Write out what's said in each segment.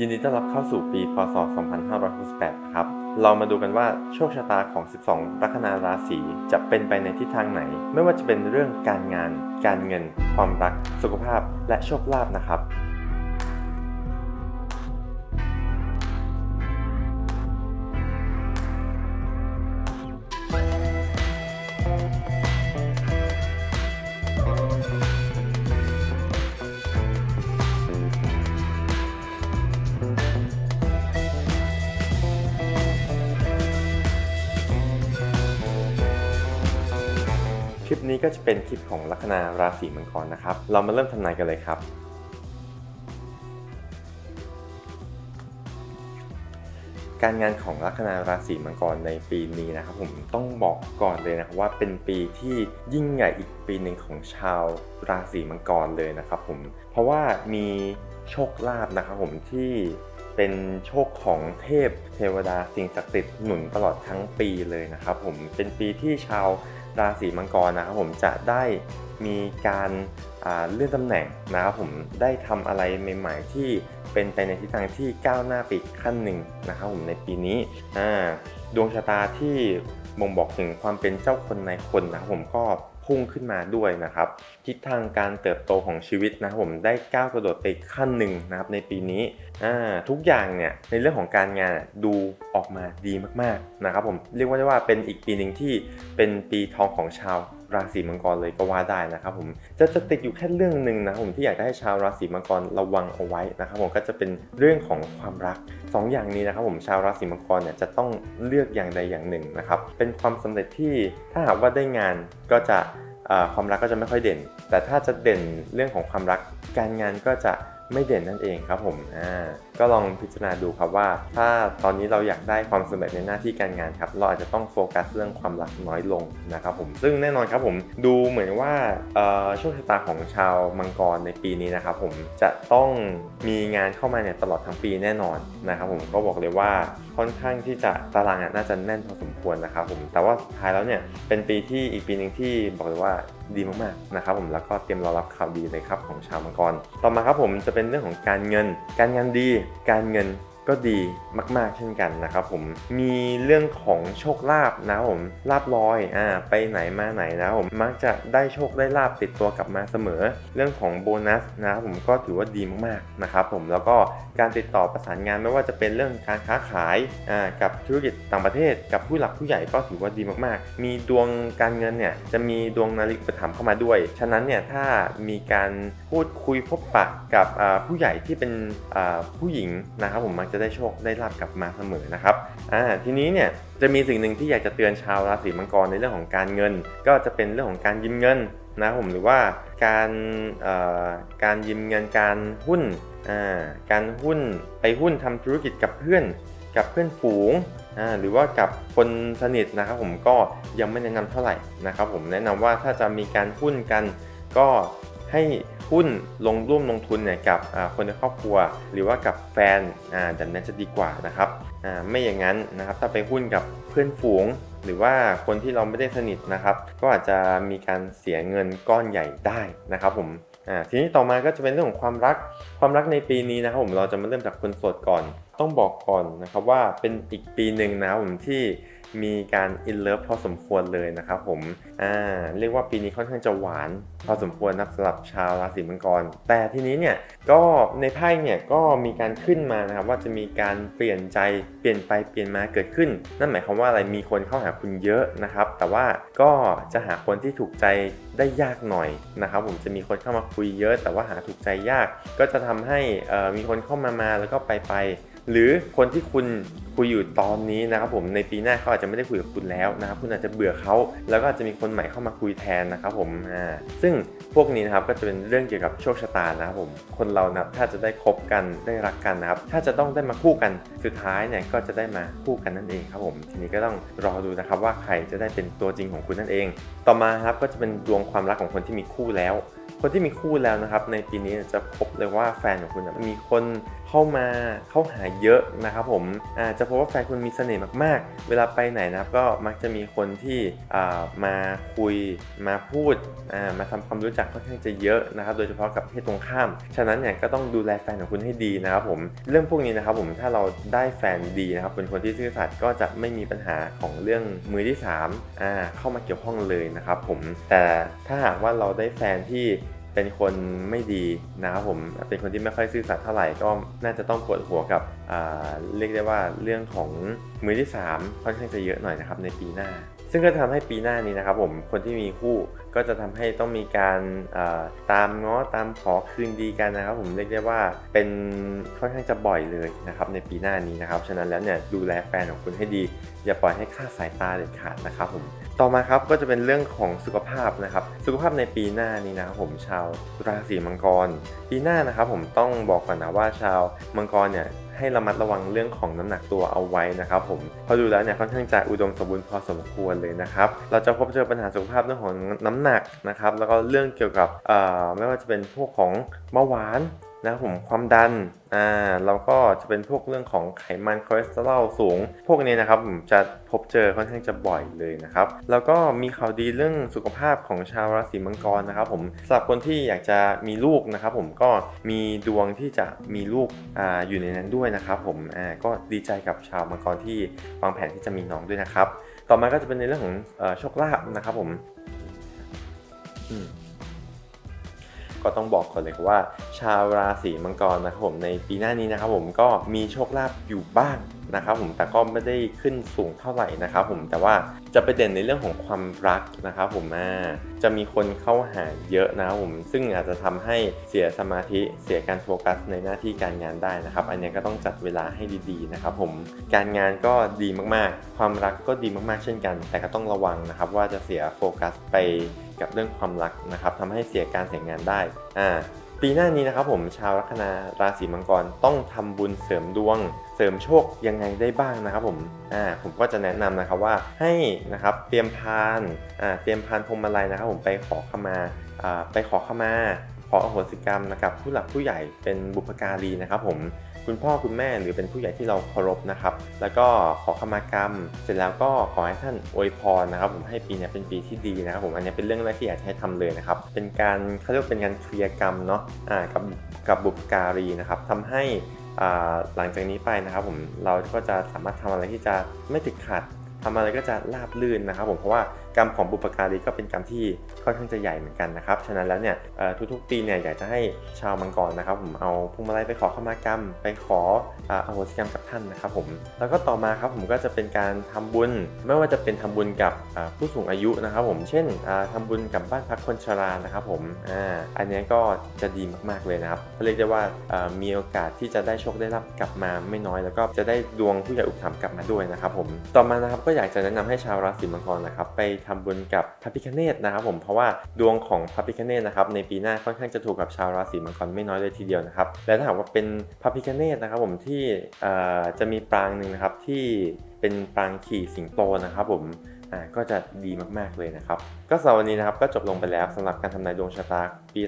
ยินดีต้อนรับเข้าสู่ปี พศ 2568 ครับ เรามาดูกันว่าโชคชะตาของ 12 ลัคนาราศีจะเป็นไปในทิศทางไหน ไม่ว่าจะเป็นเรื่องการงาน การเงิน ความรัก สุขภาพ และโชคลาภนะครับ คลิปนี้ก็จะเป็นคลิปของลัคนาราศีมังกรนะครับ เรามาเริ่มทำนายกันเลยครับ การงานของลัคนาราศีมังกรในปีนี้นะครับผมต้องบอกก่อนเลยนะครับว่าเป็นปีที่ยิ่งใหญ่อีกปีหนึ่งของชาวราศีมังกรเลยนะครับผมเพราะว่ามีโชคลาภนะครับผมที่เป็นโชคของเทพเทวดาสิ่งศักดิ์สิทธิ์หนุนตลอดทั้งปีเลยนะครับผมเป็นปีที่ชาว ราศีมังกรนะครับผมจะได้มีการเลื่อนตำแหน่งนะครับผมได้ทำอะไรใหม่ ๆ ที่เป็นไปในทิศทางที่ก้าวหน้าไปขั้นหนึ่งนะครับผมในปีนี้ดวงชะตาที่บ่งบอกถึงความเป็นเจ้าคนในคนนะครับผมก็ พุ่งขึ้นมาด้วยนะครับ ทิศทางการเติบโตของชีวิตนะครับผมได้ก้าวกระโดดไปขั้นหนึ่งนะครับในปีนี้ทุกอย่างเนี่ยในเรื่องของการงานดูออกมาดีมากๆนะครับผมเรียกว่าได้ว่าเป็นอีกปีหนึ่งที่เป็นปีทองของชาว ราศีมังกรเลยก็ว่าได้นะครับผมจะจะติดอยู่แค่เรื่องหนึ่งนะผมที่อยากจะให้ชาวราศีมังกรระวังเอาไว้นะครับผมก็จะเป็นเรื่องของความรักสองอย่างนี้นะครับผมชาวราศีมังกรเนี่ยจะต้องเลือกอย่างใดอย่างหนึ่งนะครับเป็นความสำเร็จที่ถ้าหากว่าได้งานก็จะความรักก็จะไม่ค่อยเด่น แต่ถ้าจะเด่นเรื่องของความรักการงานก็จะไม่เด่นนั่นเองครับผมอ่าก็ลองพิจารณาดูครับว่า ถ้าตอนนี้เราอยากได้ความสำเร็จในหน้าที่การงานครับ เราอาจจะต้องโฟกัสเรื่องความรักน้อยลงนะครับผมซึ่งแน่นอนครับผมดูเหมือนว่าเอ่อโชคชะตาของชาวมังกรในปีนี้นะครับผมจะต้องมีงานเข้ามาเนี่ยตลอดทั้งปีแน่นอนนะครับผมก็บอกเลยว่าค่อนข้างที่จะตารางน่าจะแน่นพอสมควรนะครับผมแต่ว่าสุดท้ายแล้วเนี่ยเป็นปีที่อีกปีหนึ่งที่บอกเลยว่าดีมากๆนะครับผมแล้วก็เตรียมรอรับข่าวดีเลยครับของชาวมังกร ต่อมาครับผมจะเป็นเรื่องของการเงิน การงานดีการเงิน ก็ดีมาก ๆ เช่นกันนะครับผมมีเรื่องของโชคลาภนะผมลาบลอยอ่าไปไหนมาไหนนะผมมักจะได้โชคได้ลาบติดตัวกลับมาเสมอ เรื่องของโบนัสนะครับผมก็ถือว่าดีมากๆนะครับผมแล้วก็การติดต่อประสานงานไม่ว่าจะเป็นเรื่องการค้าขายอ่ากับธุรกิจต่างประเทศ กับผู้หลักผู้ใหญ่ก็ถือว่าดีมากๆ มีดวงการเงินเนี่ยจะมีดวงนาฬิกาอุปถัมเข้ามาด้วย ฉะนั้นเนี่ยถ้ามีการพูดคุยพบปะกับอ่าผู้ใหญ่ที่เป็นอ่าผู้หญิงนะครับผมมักจะได้โชคได้ลาบกลับมาเสมอนะครับอ่าทีนี้เนี่ยจะมีสิ่งหนึ่งที่อยากจะเตือนชาวราศีมังกรในเรื่องของการเงิน ก็จะเป็นเรื่องของการยืมเงินนะผมหรือว่าการเอ่อการยืมเงินการหุ้นอ่าการหุ้นไปหุ้นทำธุรกิจกับเพื่อน กับเพื่อนฝูงอ่าหรือว่ากับคนสนิทนะครับผมก็ยังไม่แนะนำเท่าไหร่นะครับผมแนะนำว่าถ้าจะมีการหุ้นกันก็ให้ หุ้นลงร่วมลงทุนเนี่ยกับคนในครอบครัว หรือว่ากับแฟนอ่าแบบนั้นจะดีกว่านะครับอ่าไม่อย่างนั้นนะครับถ้าไปหุ้นกับเพื่อนฝูง หรือว่าคนที่เราไม่ได้สนิทนะครับ ก็อาจจะมีการเสียเงินก้อนใหญ่ได้นะครับผมอ่าทีนี้ต่อมาก็จะเป็นเรื่องของความรักความรักในปีนี้นะครับผมเราจะมาเริ่มจากคนโสดก่อน ต้องบอกก่อนนะครับว่าเป็นอีกปีหนึ่งนะครับผมที่ มีการอินเลิฟพอสมควรเลยนะครับผมอ่าเรียกว่าปีนี้ค่อนข้างจะหวานพอสมควรนะสำหรับชาวราศีมังกร แต่ทีนี้เนี่ยก็ในไพ่เนี่ยก็มีการขึ้นมานะครับว่าจะมีการเปลี่ยนใจเปลี่ยนไปเปลี่ยนมาเกิดขึ้น นั่นหมายความว่าอะไรมีคนเข้าหาคุณเยอะนะครับ แต่ว่าก็จะหาคนที่ถูกใจได้ยากหน่อยนะครับผมจะมีคนเข้ามาคุยเยอะ แต่ว่าหาถูกใจยาก ก็จะทำให้มีคนเข้ามามาแล้วก็ไปไป หรือคนที่คุณคุยอยู่ตอนนี้นะครับผมในปีหน้าเขาอาจจะไม่ได้คุยกับคุณแล้วนะครับคุณอาจจะเบื่อเขาแล้วก็อาจจะมีคนใหม่เข้ามาคุยแทนนะครับผมอ่าซึ่งพวกนี้นะครับก็จะเป็นเรื่องเกี่ยวกับโชคชะตานะครับผมคนเรานะถ้าจะได้คบกันได้รักกันนะครับถ้าจะต้องได้มาคู่กันสุดท้ายเนี่ยก็จะได้มาคู่กันนั่นเองครับผมทีนี้ก็ต้องรอดูนะครับว่าใครจะได้เป็นตัวจริงของคุณนั่นเอง ต่อมาครับก็จะเป็นดวงความรักของคนที่มีคู่แล้วคนที่มีคู่แล้วนะครับในปีนี้จะพบเลยว่าแฟนของคุณมีคน เข้ามาเข้าหาเยอะนะครับผมอาจจะพบว่าแฟนคุณมีเสน่ห์มากๆ เวลาไปไหนนะครับก็มักจะมีคนที่มาคุยมาพูดามาทำความรู้จักค่อนข้างจะเยอะนะครับโดยเฉพาะกับเพศตรงข้าม ฉะนั้นเนี่ยก็ต้องดูแลแฟนของคุณให้ดีนะครับผมเรื่องพวกนี้นะครับผมถ้าเราได้แฟนดีนะครับเป็นคนที่ซื่อสัตย์ก็จะไม่มีปัญหาของเรื่องมือที่สามอ่าเข้ามาเกี่ยวข้องเลยนะครับผมแต่ถ้าหากว่าเราได้แฟนที่ เป็นคนไม่ดีนะครับผมเป็นคนที่ไม่ค่อยซื่อสัตย์เท่าไหร่ก็น่าจะต้องปวดหัวกับเรียกได้ว่าเรื่องของ มือที่สามค่อนข้างจะเยอะหน่อยนะครับในปีหน้า ซึ่งก็ทำให้ปีหน้านี้นะครับผมคนที่มีคู่ก็จะทำให้ต้องมีการตามง้อตามขอคืนดีกันนะครับ ผมเรียกได้ว่าเป็นค่อนข้างจะบ่อยเลยนะครับในปีหน้านี้นะครับฉะนั้นแล้วเนี่ยดูแลแฟนของคุณให้ดี อย่าปล่อยให้คลาดสายตาเด็ดขาดนะครับผมต่อมาครับก็จะเป็นเรื่องของสุขภาพนะครับ สุขภาพในปีหน้านี้นะครับผมชาวราศีมังกร ปีหน้านะครับผมต้องบอกก่อนนะว่าชาวมังกรเนี่ยให้ระมัดระวังเรื่องของน้ำหนักตัวเอาไว้นะครับผมพอดูแล้วเนี่ยค่อนข้างจะอุดมสมบูรณ์พอสมควรเลยนะครับเราจะพบเจอปัญหาสุขภาพเรื่องของน้ำหนักนะครับแล้วก็เรื่องเกี่ยวกับเอ่อไม่ว่าจะเป็นพวกของเบาหวาน นะครับผมความดันอ่าแล้วก็จะเป็นพวกเรื่องของไขมันคอเลสเตอรอลสูง พวกนี้นะครับผมจะพบเจอค่อนข้างจะบ่อยเลยนะครับ แล้วก็มีข่าวดีเรื่องสุขภาพของชาวราศีมังกรนะครับผมสำหรับคนที่อยากจะมีลูกนะครับผมก็มีดวงที่จะมีลูกอ่าอยู่ในนั้นด้วยนะครับผมอ่าก็ดีใจกับชาวมังกรที่วางแผนที่จะมีน้องด้วยนะครับ ต่อมาก็จะเป็นในเรื่องของอ่อโชคลาภนะครับผมอืม ก็ต้องบอกก่อนเลยว่า ชาวราศีมังกรนะครับผมในปีหน้านี้นะครับผมก็มีโชคลาภอยู่บ้างนะครับผมแต่ก็ไม่ได้ขึ้นสูงเท่าไหร่นะครับผมแต่ว่าจะไปเด่นในเรื่องของความรักนะครับผมอ่าจะมีคนเข้าหาเยอะนะครับผมซึ่งอาจจะทำให้เสียสมาธิเสียการโฟกัสในหน้าที่การงานได้นะครับ อันนี้ก็ต้องจัดเวลาให้ดีๆนะครับผมการงานก็ดีมากๆ ความรักก็ดีมากๆเช่นกัน แต่ก็ต้องระวังนะครับว่าจะเสียโฟกัสไปกับเรื่องความรักนะครับทำให้เสียการเสียงานได้อ่า ปีหน้านี้นะครับผมชาวลัคนาราศีมังกรต้องทำบุญเสริมดวง เสริมโชคยังไงได้บ้างนะครับผมอ่าผมก็จะแนะนำนะครับว่าให้นะครับเตรียมพานอ่าเตรียมพานพวงมาลัยนะครับ ผมไปขอขมาอ่าไปขอขมาขออโหสิกรรมนะครับผู้หลักผู้ใหญ่เป็นบุพการีนะครับผม คุณพ่อคุณแม่หรือเป็นผู้ใหญ่ที่เราเคารพนะครับ แล้วก็ขอขมากรรม เสร็จแล้วก็ขอให้ท่านอวยพรนะครับ ผมให้ปีนี้เป็นปีที่ดีนะครับผมอันนี้เป็นเรื่องแรกที่อยากให้ทำเลยนะครับ เป็นการเขาเรียกเป็นการเคลียร์กรรมเนาะกับกับบุพการีนะครับทำให้หลังจากนี้ไปนะครับผมเราก็จะสามารถทำอะไรที่จะไม่ติดขัดทำอะไรก็จะราบลื่นนะครับผมเพราะว่า กรรมของบุพการีก็เป็นกรรมที่ค่อนข้างจะใหญ่เหมือนกันนะครับ ฉะนั้นแล้วเนี่ยทุกๆ ปีเนี่ยอยากจะให้ชาวมังกรนะครับ ผมเอาพวงมาลัยไปขอขมากรรม ไปขออโหสิกรรมกับท่านนะครับผม แล้วก็ต่อมาครับผมก็จะเป็นการทำบุญ ไม่ว่าจะเป็นทำบุญกับผู้สูงอายุนะครับ ผม เช่นอ่าทำบุญกับบ้านพักคนชรานะครับผมอ่าอันนี้ก็จะดีมากๆเลยนะครับ เรียกได้ว่ามีโอกาสที่จะได้โชคได้รับกลับมาไม่น้อย แล้วก็จะได้ดวงผู้ใหญ่อุปถัมภ์กลับมาด้วยนะครับผม ต่อมานะครับก็อยากจะแนะนำให้ชาวราศีมังกรนะครับไปทำบุญกับพระพิคเนตนะครับผมเพราะว่าดวงของพระพิคเนตนะครับในปีหน้าค่อนข้างจะถูกกับชาวราศีมังกรไม่น้อยเลยทีเดียวนะครับและถ้าหากว่าเป็นพระพิคเนตนะครับผมที่จะมีปรางหนึ่งนะครับที่เป็นปรางขี่สิงโตนะครับผม อ่าก็จะดีมากๆเลยนะครับ ก็สำหรับวันนี้นะครับก็จบลงไปแล้วสำหรับการทำนายดวงชะตาปี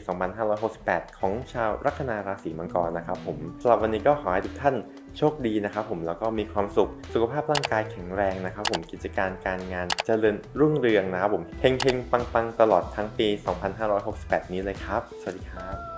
2568 ของชาวลัคนาราศีมังกรนะครับผมสำหรับวันนี้ก็ขอให้ทุกท่านโชคดีนะครับผมแล้วก็มีความสุขสุขภาพร่างกายแข็งแรงนะครับผมกิจการการงานเจริญรุ่งเรืองนะครับผมเฮงๆปังๆ ตลอดทั้งปี 2568 นี้เลยครับ สวัสดีครับ